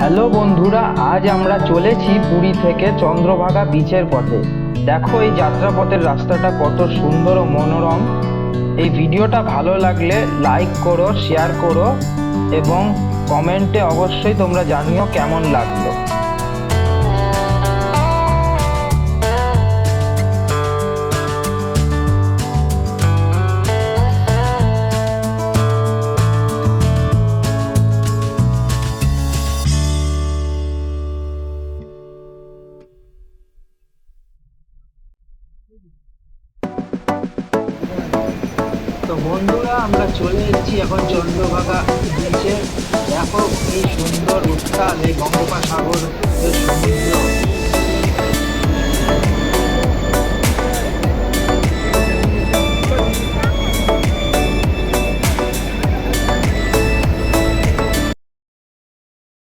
Hello বন্ধুরা, আজ আমরা চলেছি পুরী থেকে চন্দ্রভাগা বিচের পথে। দেখো এই যাত্রাপথের রাস্তাটা কত সুন্দর ও মনোরম। এই ভিডিওটা ভালো লাগলে লাইক করো শেয়ার করো এবং কমেন্টে অবশ্যই তোমরা জানিও কেমন লাগল। তো বন্ধুরা, আমরা চলে এসেছি এখন চন্দ্রভাগা বিচে দেখো এই সুন্দর উত্তাল এই গঙ্গোপাসাগর সমুদ্র